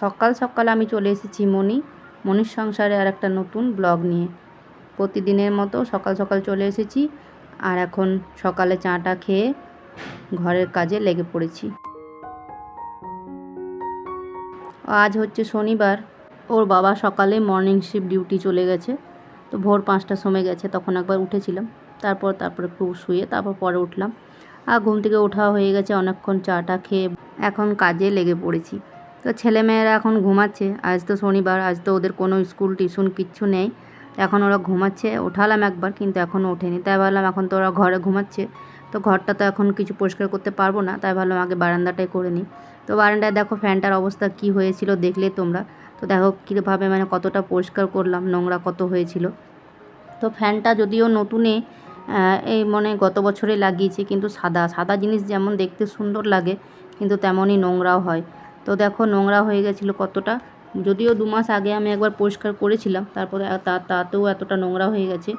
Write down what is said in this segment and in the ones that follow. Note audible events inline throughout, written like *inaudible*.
সকাল সকাল আমি চলে এসেছি মণি মনির সংসারে আর একটা নতুন ব্লগ নিয়ে। প্রতিদিনের মতো সকাল সকাল চলে এসেছি আর এখন সকালে চাটা খেয়ে ঘরের কাজে লেগে পড়েছি। আজ হচ্ছে শনিবার, ওর বাবা সকালে মর্নিং শিফট ডিউটি চলে গেছে, তো ভোর পাঁচটার সময় গেছে, তখন একবার উঠেছিলাম। তারপর তারপর একটু শুয়ে তারপর পরে উঠলাম। আর ঘুম থেকে ওঠা হয়ে গেছে, অনেকক্ষণ চাটা খেয়ে এখন কাজে লেগে পড়েছি। তো ছেলেমেয়েরা এখন ঘুমাচ্ছে। আজ তো শনিবার, আজ তো ওদের কোনো স্কুল টিউশন কিচ্ছু নেই। এখন ওরা ঘুমাচ্ছে। ওঠালাম একবার, কিন্তু এখনও ওঠেনি। তাই ভাবলাম এখন তো ওরা ঘরে ঘুমাচ্ছে। তো ঘরটা তো এখন কিছু পরিষ্কার করতে পারব না, তাই ভাবলাম আগে বারান্দাটাই করে নিই। তো বারান্দায় দেখো ফ্যানটার অবস্থা কি হয়েছিল দেখলে তোমরা? তো দেখো কীভাবে মানে কতটা পরিষ্কার করলাম, নোংরা কত হয়েছিল। তো ফ্যানটা যদিও নতুনে এই মনে গত বছরে লাগিয়েছি, কিন্তু সাদা। সাদা জিনিস যেমন দেখতে সুন্দর লাগে, কিন্তু তেমনই নোংরাও হয়। তো দেখো নোংরা হয়ে গেছিল কতটা। যদিও দু মাস আগে আমি একবার পরিষ্কার করেছিলাম, তারপরে তাতেও এতটা নোংরা হয়ে গেছে,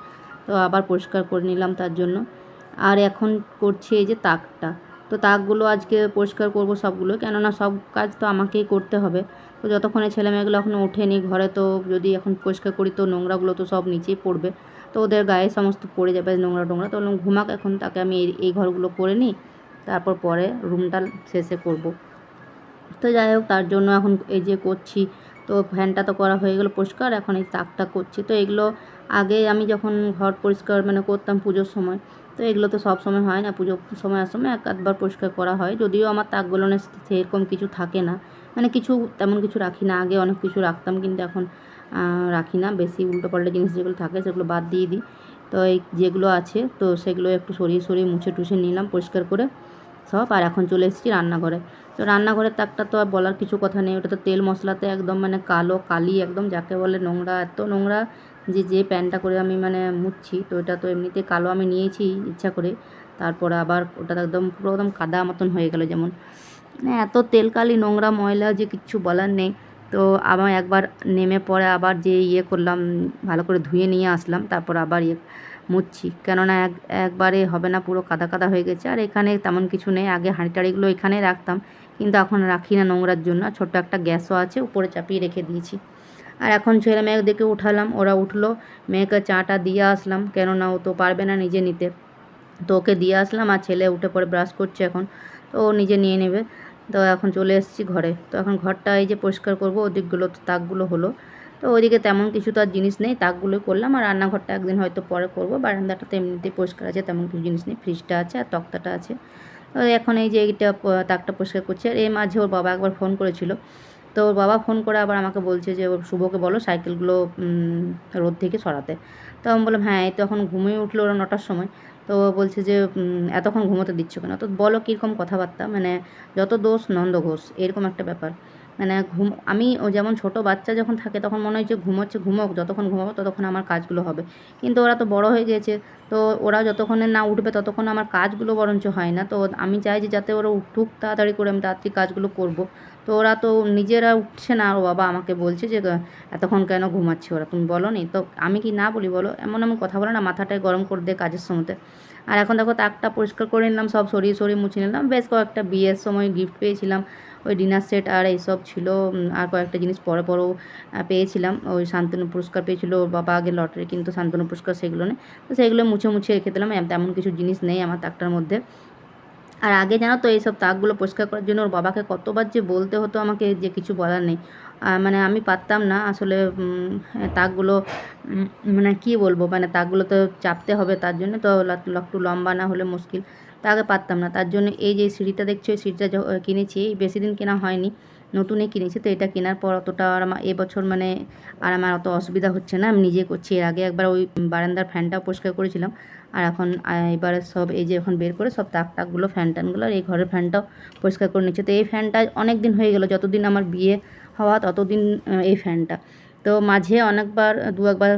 তো আবার পরিষ্কার করে নিলাম তার জন্য। আর এখন করছি এই যে তাকটা, তো তাকগুলো আজকে পরিষ্কার করব সবগুলো, কেননা সব কাজ তো আমাকেই করতে হবে। তো যতক্ষণে ছেলেমেয়েগুলো এখনও ওঠেনি, ঘরে তো যদি এখন পরিষ্কার করি তো নোংরাগুলো তো সব নিচেই পড়বে, তো ওদের গায়ে সমস্ত পড়ে যাবে নোংরা টোংরা। তো ঘুমাক এখন, তাকে আমি এই ঘরগুলো করে নিই, তারপর পরে রুমটা শেষে করব। তো যাই হোক, তার জন্য এখন এই যে করছি, তো ফ্যানটা তো করা হয়ে গেলো পরিষ্কার, এখন এই তাকটা করছি। তো এগুলো আগে আমি যখন ঘর পরিষ্কার মানে করতাম পুজোর সময়, তো এগুলো তো সব সময় হয় না পুজোর সময় সময় এক আধবার পরিষ্কার করা হয়। যদিও আমার তাকগুলো সেরকম কিছু থাকে না মানে কিছু তেমন কিছু রাখি না, আগে অনেক কিছু রাখতাম, কিন্তু এখন রাখি না। বেশি উল্টো উল্টোপাল্টা জিনিস যেগুলো থাকে সেগুলো বাদ দিয়ে দিই। তো এই যেগুলো আছে, তো সেগুলো একটু সরিয়ে সরিয়ে মুছে টুছে নিলাম পরিষ্কার করে। সব, আর এখন চলে এসেছি রান্নাঘরে। তো রান্নাঘরের তাকটা তো আর বলার কিছু কথা নেই ওটা তো তেল মশলাতে একদম মানে কালো, কালি একদম, যাকে বলে নোংরা, এত নোংরা যে যে প্যানটা করে আমি মানে মুছছি তো ওটা তো এমনিতে কালো আমি নিয়েছি ইচ্ছা করে। তারপরে আবার ওটা একদম পুরো একদম কাদা মতন হয়ে গেল যেমন। মানে এত তেল কালি, নোংরা ময়লা যে কিচ্ছু বলার নেই। তো আমার একবার নেমে পরে আবার যে ইয়ে করলাম, ভালো করে ধুয়ে নিয়ে আসলাম, তারপর আবার ইয়ে মুছছি কেননা এক, একবারে হবে না, পুরো কাদা কাদা হয়ে গেছে। আর এখানে তেমন কিছু নেই। আগে হাঁড়ি টাড়িগুলো এখানে রাখতাম। কিন্তু এখন রাখি না নোংরার জন্য। ছোট্ট একটা গ্যাসও আছে, উপরে চাপিয়ে রেখে দিয়েছি। আর এখন ছেলে মেয়েদেরকে উঠালাম। ওরা উঠল। মেয়েকে চাটা দিয়ে আসলাম। কেননা ও তো পারবে না নিজে নিতে। তো ওকে দিয়ে আসলাম। আর ছেলে উঠে পরে ব্রাশ করছে এখন। তো ও নিজে নিয়ে নেবে। তো এখন চলে এসেছি ঘরে। তো এখন ঘরটা এই যে পরিষ্কার করব, ওদিকগুলো তো তাকগুলো হলো। তো ওইদিকে তেমন কিছু তো আর জিনিস নেই তাকগুলোই করলাম আর রান্নাঘরটা একদিন হয়তো পরে করব। বারান্দাটা তো এমনিতেই পরিষ্কার আছে, তেমন কিছু জিনিস নেই, ফ্রিজটা আছে আর তক্তাটা আছে। তো এখন এই যে এইটা তাকটা পরিষ্কার করছে আর এর মাঝে ওর বাবা একবার ফোন করেছিল। তো ওর বাবা ফোন করে আবার আমাকে বলছে যে, ওর শুভকে বলো সাইকেলগুলো রোদ থেকে সরাতে। তো আমি বললাম হ্যাঁ এই তো এখন ঘুমিয়ে উঠল ওরা নটার সময়। তো বলছে যে এতক্ষণ ঘুমোতে দিচ্ছ কেন? তো বলো কীরকম কথাবার্তা মানে যত দোষ নন্দ ঘোষ, এরকম একটা ব্যাপার। মানে ঘুম, আমি যেমন ছোট বাচ্চা যখন থাকে, তখন মনে হয় যে ঘুমোচ্ছে, ঘুমোক, যতক্ষণ ঘুমাবো ততক্ষণ আমার কাজগুলো হবে। কিন্তু ওরা তো বড় হয়ে গিয়েছে, তো ওরা যতক্ষণে না উঠবে ততক্ষণ আমার কাজগুলো বরঞ্চ হয় না। তো আমি চাই যে যাতে ওরা উঠুক, তাড়াতাড়ি করে আমি তাড়াতাড়ি কাজগুলো করব। তো ওরা তো নিজেরা উঠছে না। আর বাবা আমাকে বলছে যে এতক্ষণ কেন ঘুমাচ্ছে ওরা? তুমি বলো নি তো আমি কি না বলি বলো? এমন এমন কথা বলে না, মাথাটায় গরম করে দেয় কাজের সময়তে। আর এখন দেখো তাকটা পরিষ্কার করে নিলাম, সব সরিয়ে সরিয়ে মুছে নিলাম। বেশ কয়েকটা বিয়ের সময় গিফট পেয়েছিলাম, ওই ডিনার সেট আর এইসব ছিল। আর কয়েকটা জিনিস পরে পরেও পেয়েছিলাম। ওই শান্তনু পুরস্কার পেয়েছিল বাবা আগে লটারি, কিন্তু শান্তনু পুরস্কার সেগুলো নেই। তো সেগুলো মুছে মুছে রেখে দিলাম তেমন কিছু জিনিস নেই আমার তাকটার মধ্যে। আর আগে জানো তো এইসব তাকগুলো পরিষ্কার করার জন্য ওর বাবাকে কতবার যে বলতে হতো আমাকে যে কিছু বলার নেই। মানে আমি পারতাম না আসলে তাকগুলো মানে কী বলব মানে তাকগুলো তো চাপতে হবে তার জন্য তো একটু লম্বা না হলে মুশকিল। তা আগে পারতাম না, তার জন্য এই যে সিঁড়িটা দেখছ এই সিঁড়িটা কিনেছি বেশি দিন কেনা হয়নি, নতুনই কিনেছি, তো এটা কেনার পর অতটা আর আমার এবছর মানে আর আমার অত অসুবিধা হচ্ছে না, আমি নিজে করছি। এর আগে একবার ওই বারান্দার ফ্যানটা পরিষ্কার করেছিলাম আর এখন এবারে সব এই যে এখন বের করে সব তাক টাকগুলো ফ্যান ট্যানগুলো আর এই ঘরের ফ্যানটাও পরিষ্কার করে নিচ্ছে। তো এই ফ্যানটা অনেক দিন হয়ে গেলো, যতদিন আমার বিয়ে হওয়া ততদিন এই ফ্যানটা। তো মাঝে অনেকবার, দু একবার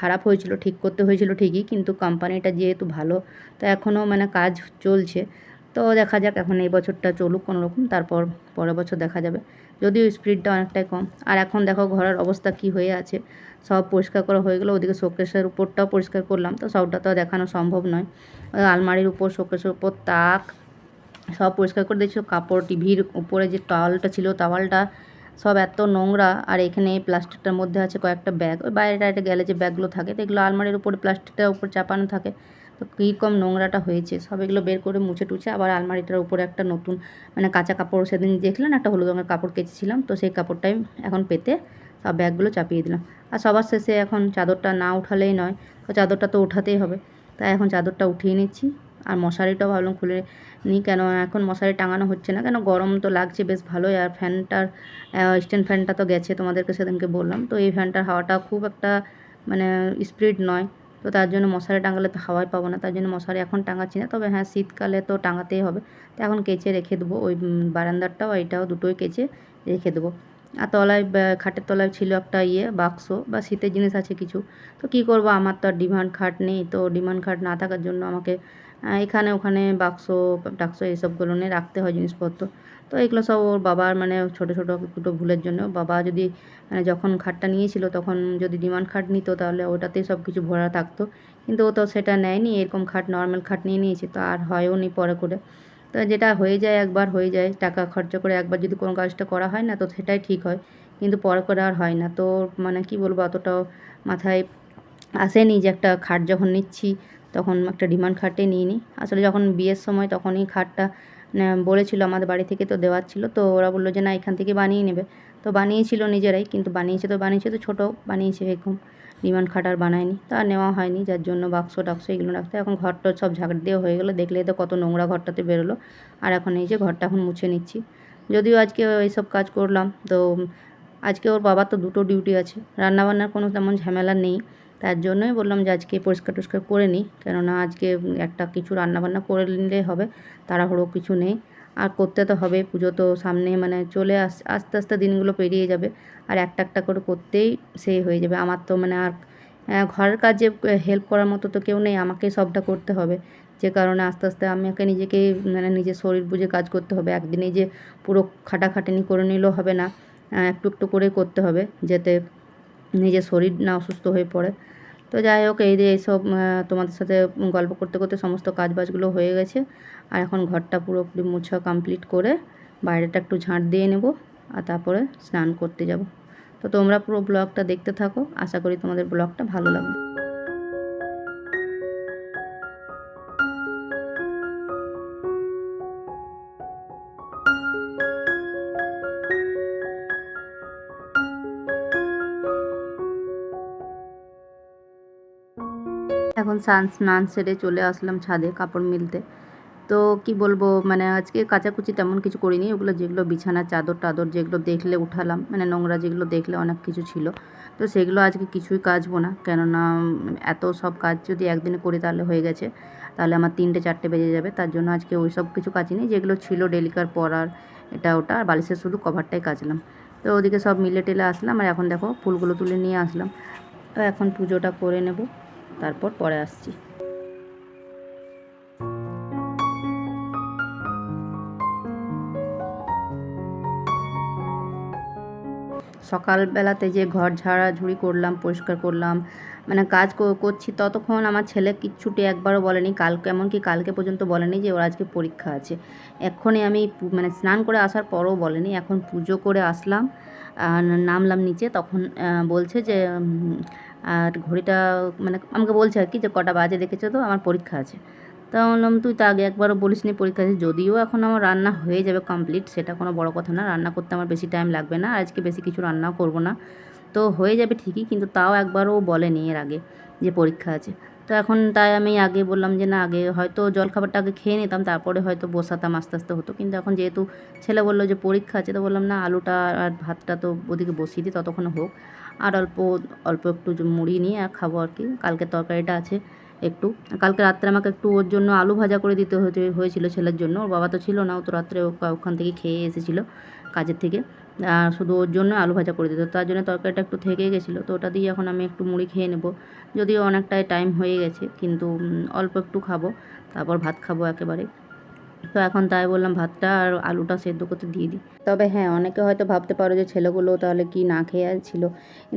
খারাপ হয়েছিল, ঠিক করতে হয়েছিল ঠিকই, কিন্তু কোম্পানিটা যেহেতু ভালো, তো এখনও মানে কাজ চলছে। তো দেখা যাক এখন এই বছরটা চলুক কোনো রকম, তারপর পরের বছর দেখা যাবে। যদিও স্পিডটা অনেকটাই কম। আর এখন দেখো ঘরের অবস্থা কি হয়ে আছে। সব পরিষ্কার করা হয়ে গেলো। ওদিকে শোকেশের উপরটাও পরিষ্কার করলাম। তো সবটা তো দেখানো সম্ভব নয়। আলমারির উপর শোকেশের উপর, তাক সব পরিষ্কার করে দিয়েছিল। কাপড়, টিভির উপরে যে টাওয়ালটা ছিল, টাওয়ালটা সব এত নোংরা। আর এখানে প্লাস্টিকটার মধ্যে আছে কয়েকটা ব্যাগ। ওই বাইরে টাইরে গেলে যে ব্যাগগুলো থাকে, তো এগুলো আলমারির উপরে, প্লাস্টিকটার উপর চাপানো থাকে। তো কীরকম নোংরাটা হয়েছে? সব এগুলো বের করে মুছে টুছে আবার আলমারিটার উপরে একটা নতুন মানে কাঁচা কাপড় সেদিন দেখলেন একটা হলুদ রঙের কাপড় কেচেছিলাম। তো সেই কাপড়টাই এখন পেতে সব ব্যাগগুলো চাপিয়ে দিলাম। আর সবার শেষে এখন চাদরটা না উঠালেই নয়, তো চাদরটা তো উঠাতেই হবে। তাই এখন চাদরটা উঠিয়ে নিচ্ছি। আর মশারিটাও ভাবলাম খুলে নিই কেন এখন মশারি টাঙানো হচ্ছে না। কেন গরম তো লাগছে বেশ ভালোই, আর ফ্যানটার স্ট্যান্ড ফ্যানটা তো গেছে তোমাদেরকে সেদিনকে বললাম। তো এই ফ্যানটার হাওয়াটা খুব একটা মানে স্পিড নয়। তো তার জন্য মশারি টাঙালে তো হাওয়াই পাবো না। তার জন্য মশারি এখন টাঙাচ্ছি না। তবে হ্যাঁ শীতকালে তো টাঙাতেই হবে। তো এখন কেচে রেখে দেবো। ওই বারান্দারটাও, এইটাও দুটোই কেচে রেখে দেবো। আর তলায় খাটের তলায় ছিল একটা ইয়ে বাক্স বা শীতের জিনিস আছে কিছু। তো কী করব, আমার তো আর ডিমান্ড খাট নেই, তো ডিমান্ড খাট না থাকার জন্য আমাকে এখানে ওখানে বাক্স টাক্স এইসবগুলো নিয়ে রাখতে হয় জিনিসপত্র। তো এগুলো সব ওর বাবার মানে ছোটো ছোটো দুটো ভুলের জন্য। বাবা যদি মানে যখন খাটটা নিয়েছিল, তখন যদি ডিমান্ড খাট নিত, তাহলে ওটাতেই সব কিছু ভরা থাকতো। কিন্তু ও তো সেটা নেয়নি, এরকম খাট নর্মাল খাট নিয়ে নিয়েছে, তো আর হয়ও নি পরে করে। তো যেটা হয়ে যায় একবার হয়ে যায়, টাকা খরচা করে একবার যদি কোনো কাজটা করা হয় না, তো সেটাই ঠিক হয়। কিন্তু পরে করে আর হয় না। তো মানে কি বলব, অতটাও মাথায় আসেনি যে একটা খাট যখন নিচ্ছি, তখন একটা ডিমান্ড খাটে নিয়ে নিই আসলে যখন বিয়ের সময় তখনই খাটটা বলেছিল আমাদের বাড়ি থেকে তো দেওয়ার ছিল, তো ওরা বলল যে, না, এখান থেকে বানিয়ে নেবে। তো বানিয়েছিল নিজেরাই, কিন্তু বানিয়েছে তো বানিয়েছে তো ছোটো, বানিয়েছে এরকম ডিমান্ড খাটার বানায়নি। তা নেওয়া হয়নি, যার জন্য বাক্স, টাক্স এগুলো রাখতে এখন ঘরটা সব ঝাঁট দিয়ে হয়ে গেলো। দেখলে তো কত নোংরা ঘরটাতে বেরোলো। আর এখন এই যে ঘরটা এখন মুছে নিচ্ছি। যদিও আজকে এইসব কাজ করলাম, তো আজকে ওর বাবার তো দুটো ডিউটি আছে। রান্নাবান্নার কোনো তেমন ঝামেলা নেই। তার জন্যই বললাম যে আজকে পরিষ্কার টরিষ্কার করে নিই। কেননা আজকে একটা কিছু রান্নাবান্না করে নিলেই হবে। তাড়াহুড়ো কিছু নেই। আর করতে তো হবে, পুজো তো সামনে মানে চলে আস, আস্তে আস্তে দিনগুলো পেরিয়ে যাবে। আর একটা একটা করে করতেই সেই হয়ে যাবে। আমার তো মানে আর ঘরের কাজে হেল্প করার মতো তো কেউ নেই। আমাকেই সবটা করতে হবে। যে কারণে আস্তে আস্তে আমাকে নিজেকেই মানে নিজের শরীর বুঝে কাজ করতে হবে। একদিনেই যে পুরো খাটাখাটানি করে নিলেও হবে না একটু একটু করে করতে হবে, যাতে নিজের শরীর না অসুস্থ হয়ে পড়ে। তো যাই হোক, এই যে এইসব তোমাদের সাথে গল্প করতে করতে সমস্ত কাজবাজগুলো হয়ে গেছে। আর এখন ঘরটা পুরোপুরি মোছা কমপ্লিট করে বাইরেটা একটু ঝাঁট দিয়ে নেব আর তারপরে স্নান করতে যাব। তো তোমরা পুরো ব্লগটা দেখতে থাকো। আশা করি তোমাদের ব্লগটা ভালো লাগবে। স্নান স্নান সেরে চলে আসলাম ছাদে কাপড় মিলতে। তো কি বলব মানে আজকে কাচাকুচি তেমন কিছু করিনি, ওগুলো যেগুলো বিছানার চাদর টাদর যেগুলো দেখলে উঠালাম মানে নোংরা যেগুলো দেখলে অনেক কিছু ছিল। তো সেগুলো আজকে কিছুই কাচবো না, কেননা এত সব কাজ যদি একদিনে করি তাহলে হয়ে গেছে, তাহলে আমার তিনটে চারটে বেজে যাবে, তার জন্য আজকে ওই সব কিছু কাচিনি, যেগুলো ছিল ডেলিকার পরার এটা ওটা, আর বালিশের শুধু কভারটাই কাচলাম। তো ওদিকে সব মিলে টেলে আসলাম, আর এখন দেখো ফুলগুলো তুলে নিয়ে আসলাম। তো এখন পুজোটা করে নেব। তারপর পরে আসছি। সকালবেলাতে যে ঘর ঝাড়াঝুড়ি করলাম, পরিষ্কার করলাম মানে কাজ করছি ততক্ষণ আমার ছেলে কিচ্ছুটি একবারও বলেনি, কালকে এমনকি কালকে পর্যন্ত বলেনি যে ওর আজকে পরীক্ষা আছে। এক্ষণে আমি মানে স্নান করে আসার পরও বলেনি, এখন পুজো করে আসলাম নামলাম নিচে, তখন বলছে যে আর ঘড়িটা মানে আমাকে বলছে আর কি যে কটা বাজে দেখেছ তো, আমার পরীক্ষা আছে। তা বললাম, তুই তো আগে একবারও বলিস নি পরীক্ষা আছে, যদিও এখন আমার রান্না হয়ে যাবে কমপ্লিট সেটা কোনো বড় কথা না। রান্না করতে আমার বেশি টাইম লাগবে না আজকে বেশি কিছু রান্নাও করব না। তো হয়ে যাবে ঠিকই, কিন্তু তাও একবারও বলেনি এর আগে যে পরীক্ষা আছে। তো এখন তাই আমি আগে বললাম যে, না, আগে হয়তো জলখাবারটা আগে খেয়ে নিতাম, তারপরে হয়তো বসাতাম, আস্তে আস্তে হতো। কিন্তু এখন যেহেতু ছেলে বলল যে পরীক্ষা আছে, তো বললাম, না, আলুটা আর ভাতটা তো ওদিকে বসিয়ে দিই ততক্ষণ হোক। আর অল্প অল্প একটু মুড়ি নিয়ে আর খাব আর কি। কালকে তরকারিটা আছে একটু। কালকে রাত্রে আমাকে একটু ওর জন্য আলু ভাজা করে দিতে হয়েছিল ছেলের জন্য। ওর বাবা তো ছিল না, ও তো রাত্রে ওখান থেকে খেয়ে এসেছিল কাজের থেকে। আর শুধু ওর জন্য আলু ভাজা করে দিত। তার জন্য তরকারিটা একটু থেকে গেছিল। তো ওটা দিয়ে এখন আমি একটু মুড়ি খেয়ে নেব। যদিও অনেকটাই টাইম হয়ে গেছে, কিন্তু অল্প একটু খাব। তারপর ভাত খাব একেবারে। তো এখন তাই বললাম, ভাতটা আর আলুটা সেদ্ধ করতে দিয়ে দিই। তবে হ্যাঁ অনেকে হয়তো ভাবতে পারো যে ছেলেগুলো তাহলে কি না খেয়ে ছিল।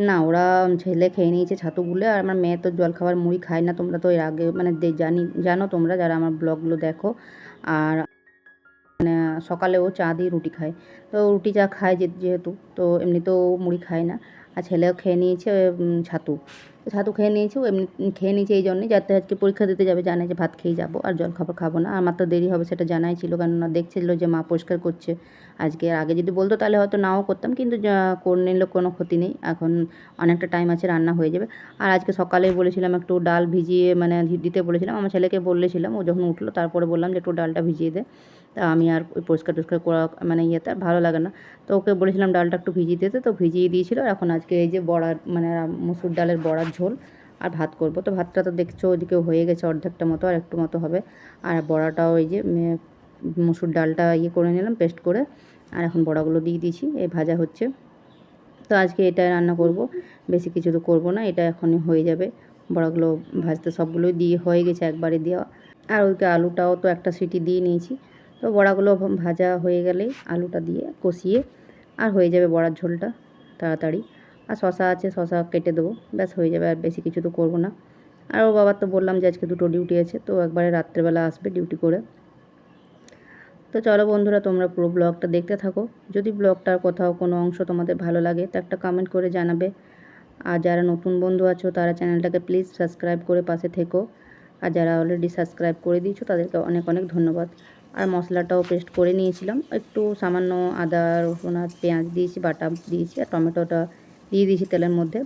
না, ওরা ছেলে খেয়ে নিয়েছে ছাতু গুলে আর আমার মেয়ে তো জল খাবার মুড়ি খায় না। তোমরা তো এর আগে মানে জানি, জানো তোমরা যারা আমার ব্লগগুলো দেখো। আর মানে সকালেও চা দিয়ে রুটি খায়। তো রুটি চা খায় যেহেতু, তো এমনিতেও মুড়ি খায় না। আর ছেলেও খেয়ে নিয়েছে ছাতু। ছাতু খেয়ে নিয়েছে, ও এমনি খেয়ে নিয়েছে এই জন্যই। যাতে আজকে পরীক্ষা দিতে যাবে, জানে যে ভাত খেয়ে যাব, আর জল খাবার খাব না। আমার তো দেরি হবে, সেটা জানাই ছিল কেননা দেখছিল যে মা পরিষ্কার করছে। আজকে আগে যদি বলতো, তাহলে হয়তো নাও করতাম, কিন্তু করে নিলে কোনো ক্ষতি নেই। এখন অনেকটা টাইম আছে, রান্না হয়ে যাবে। আর আজকে সকালে বলেছিলাম একটু ডাল ভিজিয়ে মানে দিতে বলেছিলাম। আমার ছেলেকে বলেছিলাম, ও যখন উঠল, তারপরে বললাম যে একটু ডালটা ভিজিয়ে দে। তা আমি আর ওই পরিষ্কার টরিষ্কার করা মানে ইয়েতে আর ভালো লাগে না। তো ওকে বলেছিলাম ডালটা একটু ভিজিয়ে দিতে, তো ভিজিয়ে দিয়েছিল। এখন আজকে এই যে বড়ার মানে মুসুর ডালের বড়ার ঝোল আর ভাত করব। তো ভাতটা তো দেখছ ওইদিকে হয়ে গেছে অর্ধেকটা মতো আর একটু মতো হবে। আর বড়াটাও এই যে মুসুর ডালটা ইয়ে করে নিলাম পেস্ট করে। আর এখন বড়াগুলো দিয়ে দিয়েছি, এই ভাজা হচ্ছে। তো আজকে এটা রান্না করব, বেশি কিছু তো করব না, এটা এখনই হয়ে যাবে। বড়াগুলো ভাজতে সবগুলোই দিয়ে হয়ে গেছে একবারে দেওয়া। আর ওইকে আলুটাও তো একটা সিটি দিয়ে নিয়েছি। তো বড়াগুলো ভাজা হয়ে গেলেই আলুটা দিয়ে কষিয়ে আর হয়ে যাবে বড়ার ঝোলটা তাড়াতাড়ি। আর শশা আছে শশা কেটে দেবো। ব্যাস, হয়ে যাবে আর বেশি কিছু তো করব না। আর ও বাবার তো বললাম যে আজকে দুটো ডিউটি আছে, তো একবারে রাত্রেবেলা আসবে ডিউটি করে। তো চলো বন্ধুরা, তোমরা পুরো ব্লগটা দেখতে থাকো। যদি ব্লগটার কোথাও কোনো অংশ তোমাদের ভালো লাগে, তো একটা কমেন্ট করে জানাবে। আর যারা নতুন বন্ধু আছো, তারা চ্যানেলটাকে প্লিজ সাবস্ক্রাইব করে পাশে থেকো। আর যারা অলরেডি সাবস্ক্রাইব করে দিয়েছ, তাদেরকে অনেক অনেক ধন্যবাদ। আর মশলাটাও পেস্ট করে নিয়েছিলাম। একটু সামান্য আদা, রসুন আর পেঁয়াজ দিয়েছি, বাটা দিয়েছি আর টমেটোটা দিয়ে দিয়েছি তেলের মধ্যে।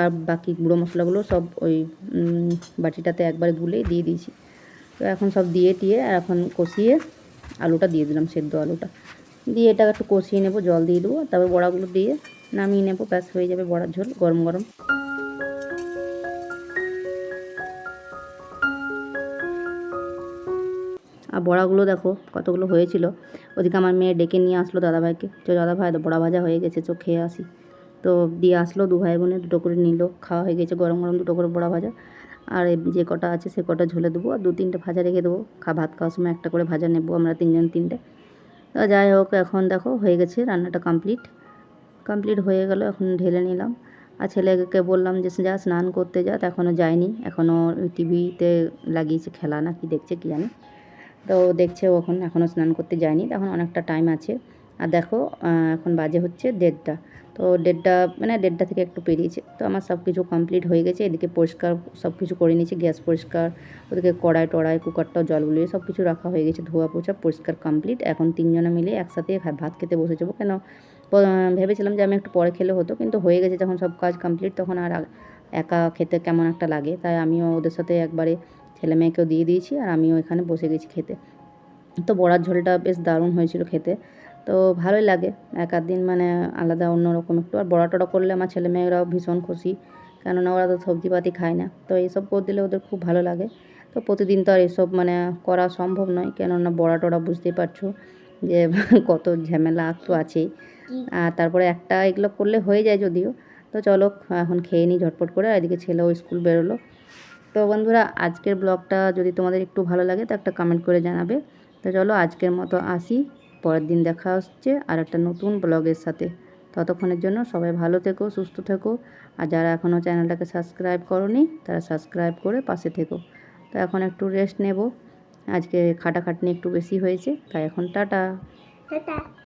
আর বাকি গুঁড়ো মশলাগুলো সব ওই বাটিটাতে একবার গুলেই দিয়ে দিয়েছি। তো এখন সব দিয়ে টিয়ে আর এখন কষিয়ে আলুটা দিয়ে দিলাম, সেদ্ধ আলুটা। দিয়ে এটা একটু কষিয়ে নেব, জল দিয়ে দেবো, তারপর বড়াগুলো দিয়ে নামিয়ে নেব, ব্যাস হয়ে যাবে বড়ার ঝোল, গরম গরম। আর বড়াগুলো দেখো কতগুলো হয়েছিল। ওদিকে আমার মেয়ে ডেকে নিয়ে আসলো দাদাভাইকে। তো দাদাভাই, বড়া ভাজা হয়ে গেছে চো খেয়ে আসি। তো দিয়ে আসলো, দু ভাই বোনে দুটো করে নিল, খাওয়া হয়ে গেছে গরম গরম দুটো করে বড়া ভাজা। আর যে কটা আছে সে কটা ঝোলে দেবো, আর দু তিনটে ভাজা রেখে দেবো। খা, ভাত খাওয়ার সময় একটা করে ভাজা নেব, আমরা তিনজন তিনটে। তো যাই হোক, এখন দেখো হয়ে গেছে রান্নাটা কমপ্লিট। কমপ্লিট হয়ে গেল, এখন ঢেলে নিলাম। আর ছেলেকে বললাম যে, যা স্নান করতে যা। তো এখনও যায়নি এখনও টিভিতে লাগিয়েছে খেলা, না কি দেখছে কি জানি। তো দেখছে ও এখন, এখনও স্নান করতে যায়নি এখন অনেকটা টাইম আছে। আর দেখো এখন বাজে হচ্ছে দেড়টা। তো দেড়টা মানে দেড়টা থেকে একটু পেরিয়েছে। তো আমার সব কিছু কমপ্লিট হয়ে গেছে, এদিকে পরিষ্কার সব কিছু করে নিয়েছি, গ্যাস পরিষ্কার, ওদিকে কড়াই টড়াই কুকারটা জল গুলিয়ে সব কিছু রাখা হয়ে গেছে, ধোয়া পোছা পরিষ্কার কমপ্লিট এখন তিনজনে মিলে একসাথে ভাত খেতে বসে যাব কেন? ভেবেছিলাম যে আমি একটু পরে খেলে হতো, কিন্তু হয়ে গেছে যখন সব কাজ কমপ্লিট তখন আর একা খেতে কেমন একটা লাগে। তাই আমিও ওদের সাথে একবারে ছেলে মেয়েকেও দিয়ে দিয়েছি আর আমিও এখানে বসে গেছি খেতে। তো বড়ার ঝোলটা বেশ দারুণ হয়েছিল খেতে। তো ভালোই লাগে, এক দিন মানে আলাদা, অন্যরকম একটু। আর বড়া টড়া করলে আমার ছেলে মেয়েরাও ভীষণ খুশি, কেননা ওরা তো সবজিপাতি খায় না। তো এইসব করে দিলে ওদের খুব ভালো লাগে। তো প্রতিদিন তো আর এসব মানে করা সম্ভব নয়, কেননা বড়া টড়া বুঝতেই পারছ যে *laughs* কত ঝামেলা একটু আছেই। আর তারপরে একটা এগুলো করলে হয়ে যায় যদিও। তো চলো এখন খেয়ে নিই ঝটপট করে, আর এদিকে ছেলেও স্কুল বেরোলো। তো বন্ধুরা, আজকের ব্লগটা যদি তোমাদের একটু ভালো লাগে, তো একটা কমেন্ট করে জানাবে। তো চলো আজকের মতো আসি, পরের দিন দেখা হচ্ছে আর একটা নতুন ব্লগের সাথে। ততক্ষণের জন্য সবাই ভালো থেকো, সুস্থ থেকো। আর যারা এখনও চ্যানেলটাকে সাবস্ক্রাইব করনি, তারা সাবস্ক্রাইব করে পাশে থেকো। তো এখন একটু রেস্ট নেব। আজকে খাটাখাটনি একটু বেশি হয়েছে, তাই এখন টাটা। টাটা।